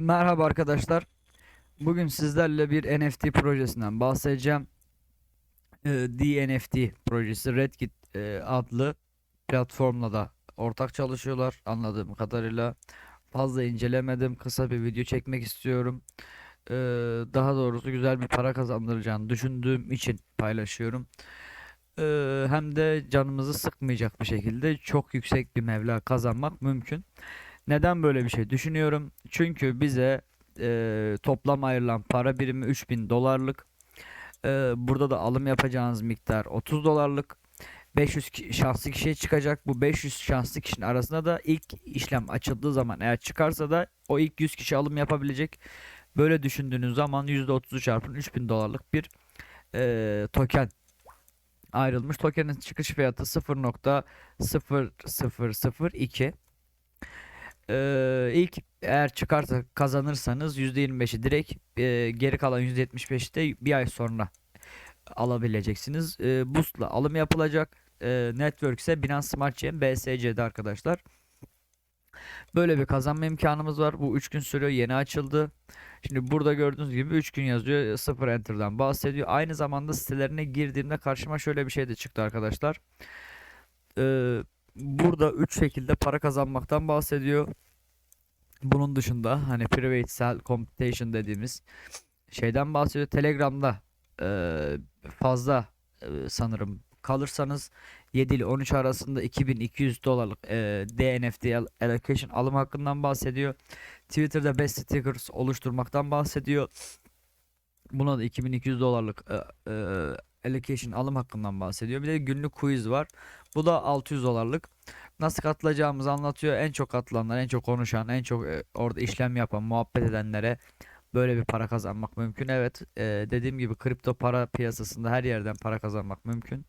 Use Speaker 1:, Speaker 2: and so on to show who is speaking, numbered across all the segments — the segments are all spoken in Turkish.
Speaker 1: Merhaba arkadaşlar. Bugün sizlerle bir NFT projesinden bahsedeceğim. Ee, DNFT projesi Redkit e, adlı platformla da ortak çalışıyorlar anladığım kadarıyla. Fazla incelemedim. Kısa bir video çekmek istiyorum. Ee, daha doğrusu güzel bir para kazandıracağını düşündüğüm için paylaşıyorum. Ee, hem de canımızı sıkmayacak bir şekilde çok yüksek bir meblağ kazanmak mümkün. Neden böyle bir şey düşünüyorum? Çünkü bize e, toplam ayrılan para birimi 3000 dolarlık. E, burada da alım yapacağınız miktar 30 dolarlık. 500 ki- şanslı kişiye çıkacak. Bu 500 şanslı kişinin arasında da ilk işlem açıldığı zaman eğer çıkarsa da o ilk 100 kişi alım yapabilecek. Böyle düşündüğünüz zaman %30'u çarpın 3000 dolarlık bir e, token ayrılmış. Tokenin çıkış fiyatı 0.0002. Ee, ilk eğer çıkarsa kazanırsanız %25'i direkt e, geri kalan %75'i de bir ay sonra alabileceksiniz. Ee, Boost'la alım yapılacak. Ee, Network ise Binance Smart Chain BSC'de arkadaşlar. Böyle bir kazanma imkanımız var. Bu 3 gün sürüyor. Yeni açıldı. Şimdi burada gördüğünüz gibi 3 gün yazıyor. 0 Enter'dan bahsediyor. Aynı zamanda sitelerine girdiğimde karşıma şöyle bir şey de çıktı arkadaşlar. Ee, burada 3 şekilde para kazanmaktan bahsediyor. Bunun dışında hani private cell computation dediğimiz şeyden bahsediyor. Telegram'da eee, fazla eee, sanırım kalırsanız 7 ile 13 arasında 2200 dolarlık eee DNFT al- allocation alım hakkından bahsediyor. Twitter'da best stickers oluşturmaktan bahsediyor. Buna da 2200 dolarlık eee, allocation alım hakkından bahsediyor. Bir de günlük quiz var. Bu da 600 dolarlık. Nasıl katılacağımızı anlatıyor. En çok katılanlar, en çok konuşan, en çok e, orada işlem yapan, muhabbet edenlere böyle bir para kazanmak mümkün. Evet, e, dediğim gibi kripto para piyasasında her yerden para kazanmak mümkün.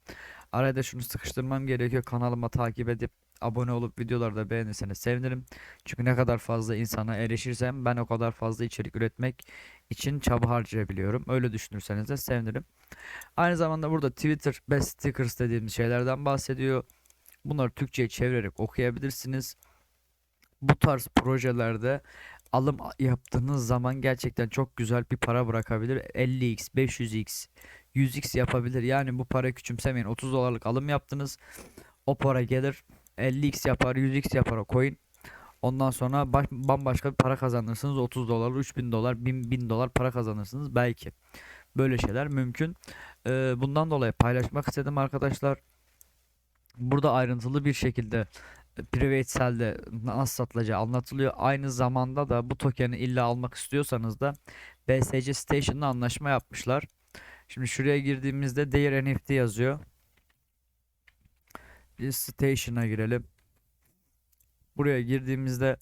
Speaker 1: Araya da şunu sıkıştırmam gerekiyor. Kanalıma takip edip abone olup videoları da beğenirseniz sevinirim. Çünkü ne kadar fazla insana erişirsem ben o kadar fazla içerik üretmek için çaba harcayabiliyorum. Öyle düşünürseniz de sevinirim. Aynı zamanda burada Twitter Best Stickers dediğimiz şeylerden bahsediyor. Bunları Türkçe'ye çevirerek okuyabilirsiniz. Bu tarz projelerde alım yaptığınız zaman gerçekten çok güzel bir para bırakabilir. 50x, 500x, 100x yapabilir. Yani bu para küçümsemeyin. 30 dolarlık alım yaptınız. O para gelir 50x yapar, 100x yapar o coin. Ondan sonra baş- bambaşka bir para kazanırsınız. 30 dolar, 3000 dolar, 1000, 1000 dolar para kazanırsınız belki. Böyle şeyler mümkün. Ee, bundan dolayı paylaşmak istedim arkadaşlar. Burada ayrıntılı bir şekilde e, Private Cell'de nasıl satılacağı anlatılıyor. Aynı zamanda da bu tokeni illa almak istiyorsanız da BSC Station'la anlaşma yapmışlar. Şimdi şuraya girdiğimizde Their NFT yazıyor. Station'a girelim. Buraya girdiğimizde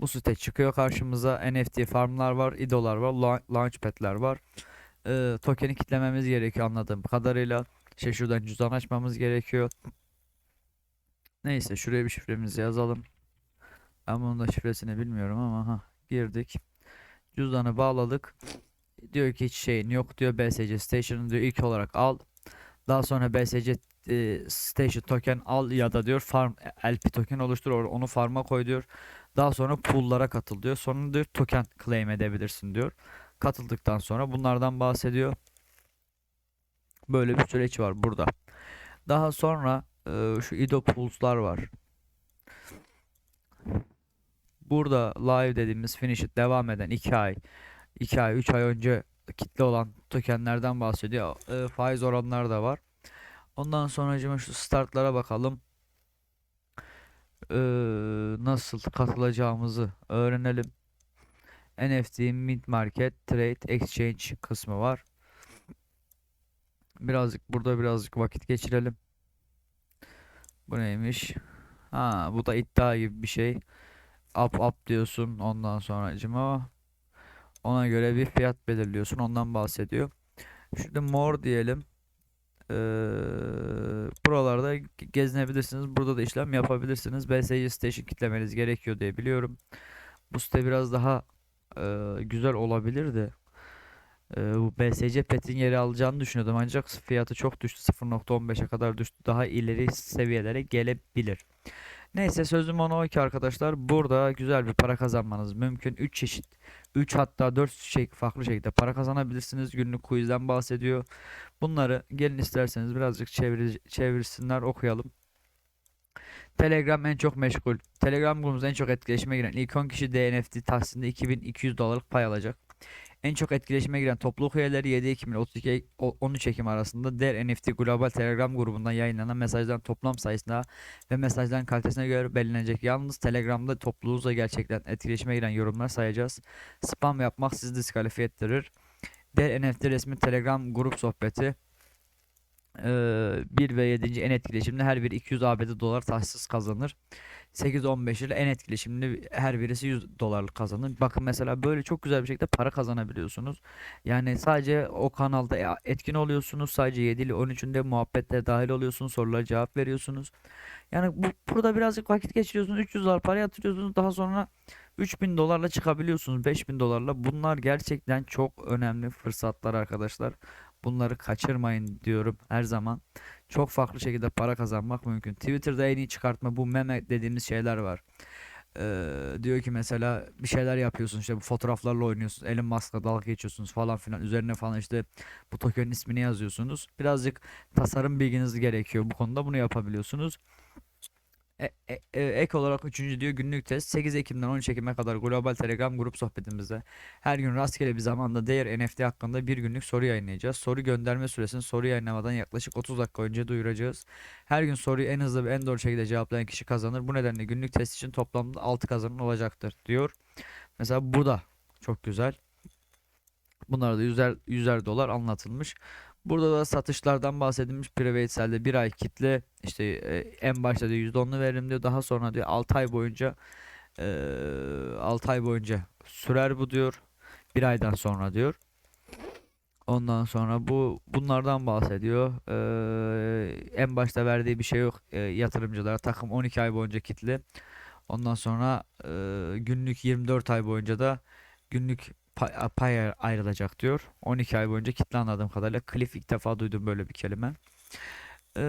Speaker 1: bu site çıkıyor karşımıza. NFT farmlar var, IDO'lar var, la- launchpad'ler var. Ee, tokeni kitlememiz gerekiyor anladığım kadarıyla. Şey şuradan cüzdan açmamız gerekiyor. Neyse şuraya bir şifremizi yazalım. Ben bunun da şifresini bilmiyorum ama ha girdik. Cüzdanı bağladık. Diyor ki hiç şeyin yok diyor BSC Station'ı diyor ilk olarak al. Daha sonra BSC e, Station token al ya da diyor farm LP token oluştur onu farm'a koy diyor. Daha sonra pool'lara katıl diyor. Sonra diyor token claim edebilirsin diyor. Katıldıktan sonra bunlardan bahsediyor. Böyle bir süreç var burada. Daha sonra e, şu IDO Pulse'lar var. Burada live dediğimiz finish devam eden 2 ay, 2 ay, 3 ay önce kitle olan tokenlerden bahsediyor. E, faiz oranları da var. Ondan sonra şu startlara bakalım. E, nasıl katılacağımızı öğrenelim. NFT, Mint Market, Trade, Exchange kısmı var. Birazcık burada birazcık vakit geçirelim. Bu neymiş? Ha, bu da iddia gibi bir şey. Up up diyorsun ondan sonracıma ona göre bir fiyat belirliyorsun. Ondan bahsediyor. Şurada more diyelim. Ee, buralarda ge- gezinebilirsiniz. Burada da işlem yapabilirsiniz. BSC Station kitlemeniz gerekiyor diye biliyorum. Bu site biraz daha e, güzel olabilirdi. Ee, bu BSC Pet'in yeri alacağını düşünüyordum ancak fiyatı çok düştü 0.15'e kadar düştü daha ileri seviyelere gelebilir. Neyse sözüm ona o ki arkadaşlar burada güzel bir para kazanmanız mümkün. 3 çeşit 3 hatta 4 şey farklı şekilde para kazanabilirsiniz. Günlük quizden bahsediyor. Bunları gelin isterseniz birazcık çevir, çevirsinler okuyalım. Telegram en çok meşgul. Telegram grubumuzda en çok etkileşime giren ilk 10 kişi DNFT tahsilinde 2200 dolarlık pay alacak. En çok etkileşime giren topluluk üyeleri 7 Ekim ile 32 Ek- o- 13 Ekim arasında Der NFT Global Telegram grubundan yayınlanan mesajların toplam sayısına ve mesajların kalitesine göre belirlenecek. Yalnız Telegram'da topluluğunuzla gerçekten etkileşime giren yorumlar sayacağız. Spam yapmak sizi diskalifiye ettirir. Der NFT resmi Telegram grup sohbeti. Eee 1 ve 7. en etkileşimli her biri 200 ABD dolar tahsis kazanır. 8-15 ile en etkileşimli her birisi 100 dolarlık kazanır. Bakın mesela böyle çok güzel bir şekilde para kazanabiliyorsunuz. Yani sadece o kanalda e- etkin oluyorsunuz. Sadece 7 ile 13'ünde muhabbetlere dahil oluyorsunuz. Sorulara cevap veriyorsunuz. Yani bu, burada birazcık vakit geçiriyorsunuz. 300 dolar para yatırıyorsunuz. Daha sonra 3000 dolarla çıkabiliyorsunuz. 5000 dolarla. Bunlar gerçekten çok önemli fırsatlar arkadaşlar. Bunları kaçırmayın diyorum her zaman. Çok farklı şekilde para kazanmak mümkün. Twitter'da en iyi çıkartma bu meme dediğimiz şeyler var. Ee, diyor ki mesela bir şeyler yapıyorsunuz işte bu fotoğraflarla oynuyorsunuz. Elon Musk'la dalga geçiyorsunuz falan filan. Üzerine falan işte bu token'in ismini yazıyorsunuz. Birazcık tasarım bilginiz gerekiyor bu konuda. Bunu yapabiliyorsunuz. E- e- e- ek olarak üçüncü diyor günlük test 8 Ekim'den 13 Ekim'e kadar global Telegram grup sohbetimizde her gün rastgele bir zamanda değer NFT hakkında bir günlük soru yayınlayacağız. Soru gönderme süresini soru yayınlamadan yaklaşık 30 dakika önce duyuracağız. Her gün soruyu en hızlı ve en doğru şekilde cevaplayan kişi kazanır. Bu nedenle günlük test için toplamda 6 kazanan olacaktır diyor. Mesela bu da çok güzel. Bunlara da yüzer, yüzer dolar anlatılmış. Burada da satışlardan bahsedilmiş. Privatesel'de bir ay kitle işte e, en başta diyor %10'lu verim diyor. Daha sonra diyor 6 ay boyunca e, 6 ay boyunca sürer bu diyor. Bir aydan sonra diyor. Ondan sonra bu bunlardan bahsediyor. Eee, en başta verdiği bir şey yok eee, yatırımcılara. Takım 12 ay boyunca kitli. Ondan sonra eee, günlük 24 ay boyunca da günlük pay, pay ayrı- ayrılacak diyor. 12 ay boyunca kitli anladığım kadarıyla. Cliff ilk defa duydum böyle bir kelime. Eee,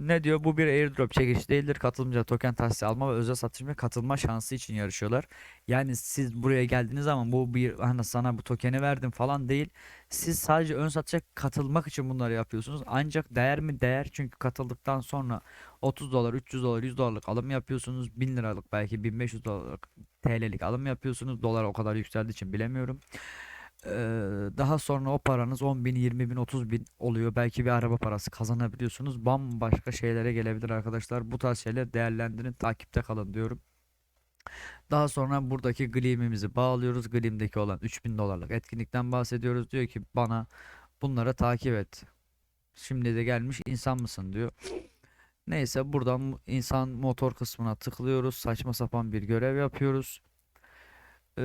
Speaker 1: ne diyor? Bu bir airdrop çekilişi değildir. Katılımcılar token tahsisi alma ve özel satışma katılma şansı için yarışıyorlar. Yani siz buraya geldiğiniz zaman bu bir hani sana bu tokeni verdim falan değil. Siz sadece ön satışa katılmak için bunları yapıyorsunuz. Ancak değer mi? Değer çünkü katıldıktan sonra 30 dolar, 300 dolar, 100 dolarlık alım yapıyorsunuz. 1000 liralık belki 1500 dolarlık TL'lik alım yapıyorsunuz. Dolar o kadar yükseldiği için bilemiyorum. Daha sonra o paranız 10 bin, 20 bin, 30 bin oluyor. Belki bir araba parası kazanabiliyorsunuz. Bambaşka şeylere gelebilir arkadaşlar. Bu tarz şeyler değerlendirin, takipte kalın diyorum. Daha sonra buradaki Gleam'imizi bağlıyoruz. Gleam'deki olan 3000 dolarlık etkinlikten bahsediyoruz. Diyor ki bana bunları takip et. Şimdi de gelmiş insan mısın diyor. Neyse buradan insan motor kısmına tıklıyoruz. Saçma sapan bir görev yapıyoruz. Ee,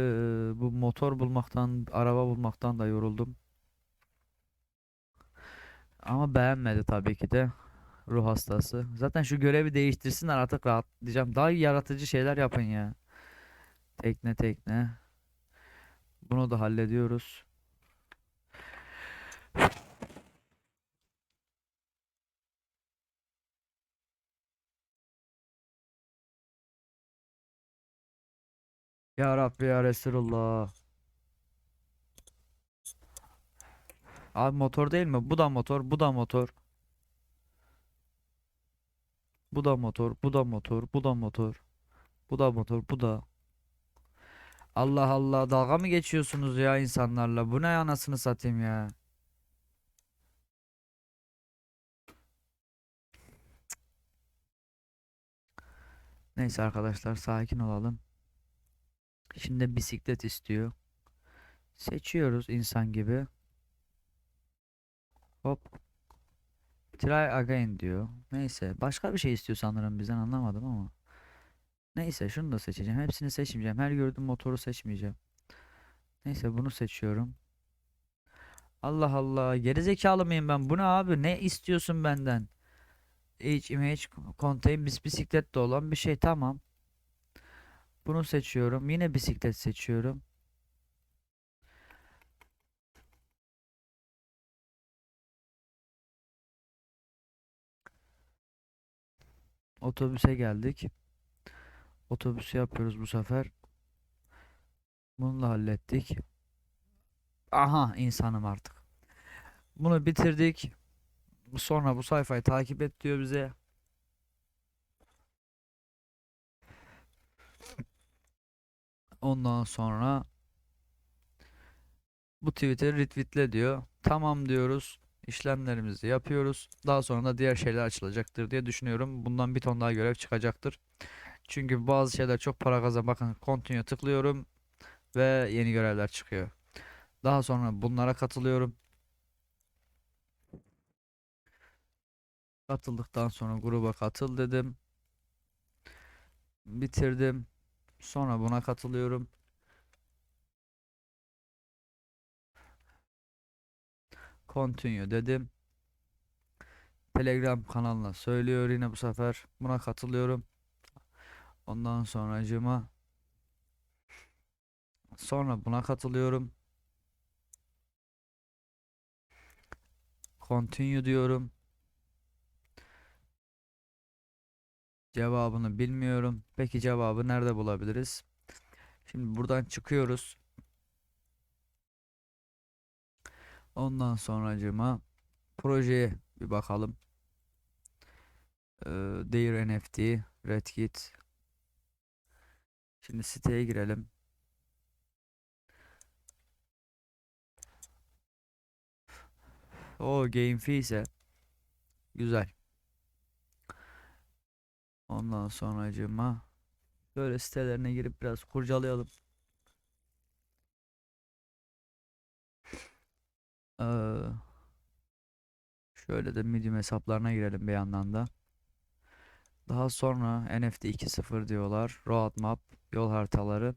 Speaker 1: bu motor bulmaktan, araba bulmaktan da yoruldum. Ama beğenmedi tabii ki de. Ruh hastası. Zaten şu görevi değiştirsinler artık rahatlayacağım. Daha yaratıcı şeyler yapın ya. Tekne tekne. Bunu da hallediyoruz. Ya Rabbi ya Resulullah. Abi motor değil mi? Bu da motor, bu da motor. Bu da motor, bu da motor, bu da motor. Bu da motor, bu da. Allah Allah dalga mı geçiyorsunuz ya insanlarla? Bu ne anasını satayım ya. Neyse arkadaşlar sakin olalım. Şimdi bisiklet istiyor. Seçiyoruz insan gibi. Hop. Try again diyor. Neyse. Başka bir şey istiyor sanırım bizden anlamadım ama. Neyse şunu da seçeceğim. Hepsini seçmeyeceğim. Her gördüğüm motoru seçmeyeceğim. Neyse bunu seçiyorum. Allah Allah. Gerizekalı mıyım ben? Bu ne abi? Ne istiyorsun benden? H image contain bis bisiklette olan bir şey tamam. Bunu seçiyorum. Yine bisiklet seçiyorum. Otobüse geldik. Otobüsü yapıyoruz bu sefer. Bunu da hallettik. Aha insanım artık. Bunu bitirdik. Sonra bu sayfayı takip et diyor bize. Ondan sonra bu Twitter'ı retweetle diyor. Tamam diyoruz. İşlemlerimizi yapıyoruz. Daha sonra da diğer şeyler açılacaktır diye düşünüyorum. Bundan bir ton daha görev çıkacaktır. Çünkü bazı şeyler çok para kazan. Bakın continue tıklıyorum ve yeni görevler çıkıyor. Daha sonra bunlara katılıyorum. Katıldıktan sonra gruba katıl dedim. Bitirdim. Sonra buna katılıyorum. Continue dedim. Telegram kanalına söylüyor yine bu sefer. Buna katılıyorum. Ondan sonracığıma sonra buna katılıyorum. Continue diyorum. Cevabını bilmiyorum. Peki cevabı nerede bulabiliriz? Şimdi buradan çıkıyoruz. Ondan sonracığıma projeye bir bakalım. Ee, Deir NFT, Redkit. Şimdi siteye girelim. O GameFi ise güzel. Ondan sonracığıma böyle sitelerine girip biraz kurcalayalım. Ee, şöyle de Medium hesaplarına girelim bir yandan da. Daha sonra NFT 2.0 diyorlar. Roadmap, yol haritaları.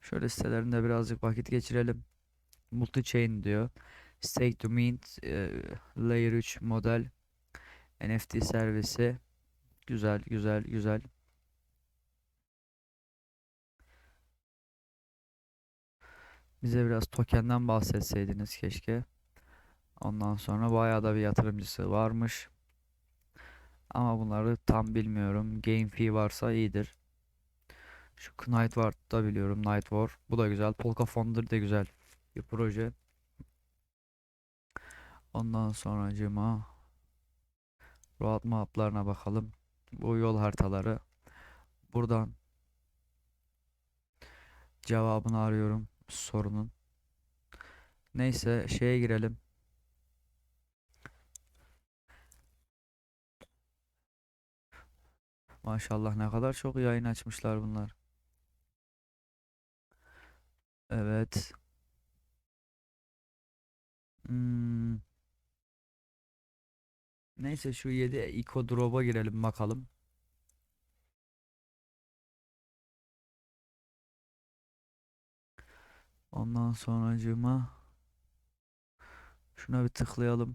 Speaker 1: Şöyle sitelerinde birazcık vakit geçirelim. Multi-chain diyor. Stake to Mint, e, Layer 3 model, NFT servisi. Güzel, güzel, güzel. Bize biraz tokenden bahsetseydiniz keşke. Ondan sonra bayağı da bir yatırımcısı varmış. Ama bunları tam bilmiyorum. Game fee varsa iyidir. Şu Knight Ward'ı da biliyorum. Night War. Bu da güzel. Polka Founder da güzel bir proje. Ondan sonracığıma road maplarına bakalım. Bu yol haritaları. Buradan cevabını arıyorum sorunun. Neyse şeye girelim. Maşallah ne kadar çok yayın açmışlar bunlar. Evet. Hmm. Neyse şu 7 Eco Drop'a girelim bakalım. Ondan sonracığıma şuna bir tıklayalım.